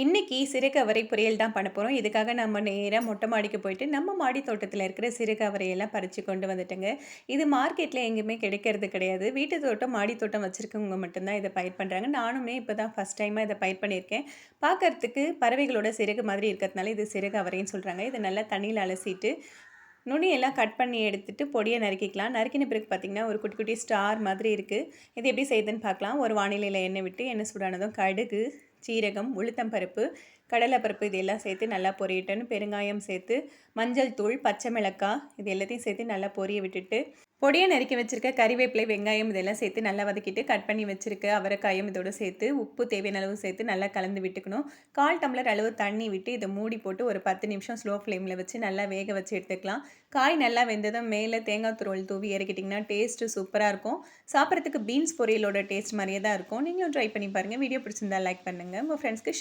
இன்றைக்கி சிறுகவரை பொரியல் தான் பண்ண போகிறோம் இதுக்காக நம்ம நேராக மொட்டை மாடிக்கு போயிட்டு நம்ம மாடி தோட்டத்தில் இருக்கிற சிறுகவரையெல்லாம் பறித்து கொண்டு வந்துட்டேங்க. இது மார்க்கெட்டில் எங்கேயுமே கிடைக்கிறது கிடையாது. வீட்டு தோட்டம் மாடி தோட்டம் வச்சுருக்கவங்க மட்டும்தான் இதை பயிர் பண்ணுறாங்க நானுமே இப்போ தான் ஃபஸ்ட் டைமாக இதை பயிர் பண்ணியிருக்கேன். பார்க்கறதுக்கு பறவைகளோட சிறகு மாதிரி இருக்கிறதுனால இது சிறுகவரைன்னு சொல்கிறாங்க இதை நல்லா தண்ணியில் அலசிட்டு நுனியெல்லாம் கட் பண்ணி எடுத்துகிட்டு பொடியை நறுக்கிக்கலாம். நறுக்கின பிறகு பார்த்திங்கன்னா ஒரு குட்டி குட்டி ஸ்டார் மாதிரி இருக்குது இது எப்படி செய்யுதுன்னு பார்க்கலாம். ஒரு வானிலையில் எண்ணெய் விட்டு எண்ணெய் சூடானதும் கடுகு சீரகம் உளுத்தம்பருப்பு கடலைப்பருப்பு இதெல்லாம் சேர்த்து நல்லா பொரியட்டுன்னு பெருங்காயம் சேர்த்து மஞ்சள் தூள் பச்சை மிளகாய் இது எல்லாத்தையும் சேர்த்து நல்லா பொரிய விட்டுட்டு பொடியை நறுக்கி வச்சுருக்க கறிவேப்பிலை வெங்காயம் இதெல்லாம் சேர்த்து நல்லா வதக்கிட்டு கட் பண்ணி வச்சுருக்க அவரைக்காயம் இதோடு சேர்த்து உப்பு தேவையான அளவு சேர்த்து நல்லா கலந்து விட்டுக்கணும். கால் டம்ளர் அளவு தண்ணி விட்டு இதை மூடி போட்டு ஒரு பத்து நிமிஷம் ஸ்லோ ஃப்ளேமில் வச்சு நல்லா வேக வச்சு எடுத்துக்கலாம். காய் நல்லா வெந்ததும் மேலே தேங்காய் துருவல் தூவி இறக்கிட்டிங்கன்னா டேஸ்ட்டு சூப்பராக இருக்கும். சாப்பிட்றதுக்கு பீன்ஸ் பொரியலோட டேஸ்ட் மாதிரியே தான் இருக்கும். நீங்களும் ட்ரை பண்ணி பாருங்கள் வீடியோ பிடிச்சிருந்தா லைக் பண்ணுங்கள் உங்கள் ஃப்ரெண்ட்ஸ்க்கு